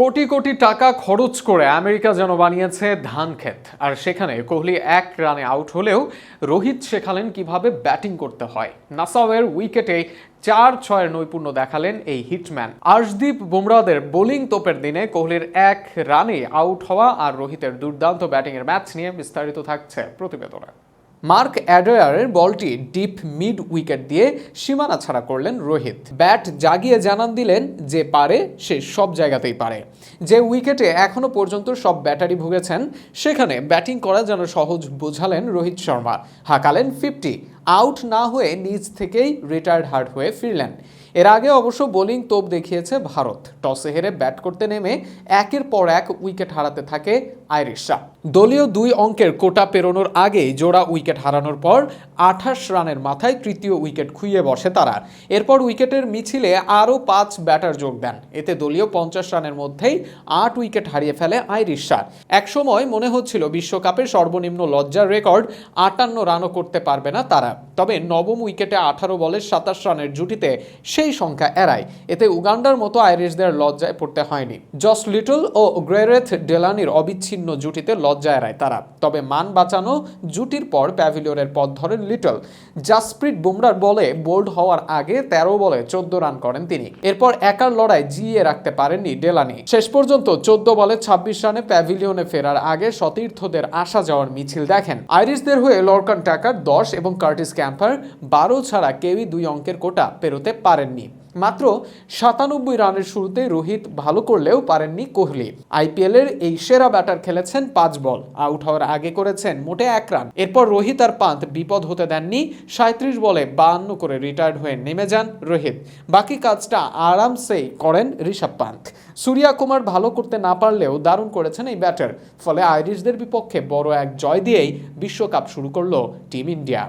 কোটি কোটি টাকা খরচ করে আমেরিকা যেন বানিয়েছে ধান ক্ষেত। আর সেখানে কোহলি এক রানে আউট হলেও রোহিত শেখালেন কীভাবে ব্যাটিং করতে হয়। নাসাওয়ের উইকেটে চার ছয়ের নৈপুণ্য দেখালেন এই হিটম্যান। আর্শদীপ বুমরাদের বোলিং তোপের দিনে কোহলির এক রানে আউট হওয়া আর রোহিতের দুর্দান্ত ব্যাটিংয়ের ম্যাচ নিয়ে বিস্তারিত থাকছে প্রতিবেদনে। মার্ক অ্যাডয়ারের বলটি ডিপ মিড উইকেট দিয়ে সীমানা ছাড়া করলেন রোহিত। ব্যাট জাগিয়ে জানান দিলেন যে পারে, সে সব জায়গাতেই পারে। যে উইকেটে এখনও পর্যন্ত সব ব্যাটারি ভুগেছেন, সেখানে ব্যাটিং করা যেন সহজ বোঝালেন রোহিত শর্মা। হাঁকালেন ফিফটি আউট না হয়ে নিজ থেকেই রিটায়ার্ড হার্ড হয়ে ফিরলেন। এর আগে অবশ্য বোলিং তোপ দেখিয়েছে ভারত। টসে হেরে ব্যাট করতে নেমে একের পর এক উইকেট হারাতে থাকে আইরিশরা। দলীয় দুই অঙ্কের কোটা পেরোনোর আগেই জোড়া উইকেট হারানোর পর আঠাশ রানের মাথায় তৃতীয় উইকেট খুইয়ে বসে তারা। এরপর উইকেটের মিছিলে আরও পাঁচ ব্যাটার যোগ দেন। এতে দলীয় পঞ্চাশ রানের মধ্যেই আট উইকেট হারিয়ে ফেলে আইরিশরা। একসময় মনে হচ্ছিল বিশ্বকাপের সর্বনিম্ন লজ্জার রেকর্ড আটান্ন রানও করতে পারবে না তারা। তবে নবম উইকেটে আঠারো বলে সাতাশ রানের জুটিতে সেই সংখ্যা এড়ায়। এতে উগান্ডার মতো আইরিশদের লজ্জায় পড়তে হয়নি। জস লিটল ও গ্রেরেথ ডেলানির অবিচ্ছিন্ন জুটিতে লজ্জা এড়ায় তারা। তবে মান বাঁচানো জুটির পর প্যাভিলিয়নের পথ ধরেন লিটল। জাসপ্রিট বুমরার বলে বোল্ড হওয়ার আগে তেরো বলে চোদ্দ রান করেন তিনি। এরপর একার লড়াই জিয়ে রাখতে পারেননি ডেলানি। শেষ পর্যন্ত চোদ্দ বলে ছাব্বিশ রানে প্যাভিলিয়নে ফেরার আগে সতীর্থদের আসা যাওয়ার মিছিল দেখেন। আইরিশদের হয়ে লর্কান টাকার দশ এবং কার্টিস ক্যাম্পার বারো ছাড়া কেউই দুই অঙ্কের কোটা পেরোতে পারেননি। মাত্র সাতানব্বই রানের শুরুতে রোহিত ভালো করলেও পারেননি কোহলি। আইপিএলের এই সেরা ব্যাটার খেলেছেন পাঁচ বল, আউট হওয়ার আগে করেছেন মোটে এক রান। এরপর রোহিত আর পান্ত বিপদ হতে দেননি, সাঁত্রিশ বলে বাহান্ন করে রিটায়ার্ড হয়ে নেমে যান রোহিত। বাকি কাজটা আরামসেই করেন ঋষভ পান্ত সূর্যা কুমার ভালো করতে না পারলেও দারুণ করেছেন এই ব্যাটার, ফলে আইরিশদের বিপক্ষে বড় এক জয় দিয়েই বিশ্বকাপ শুরু করল টিম ইন্ডিয়া।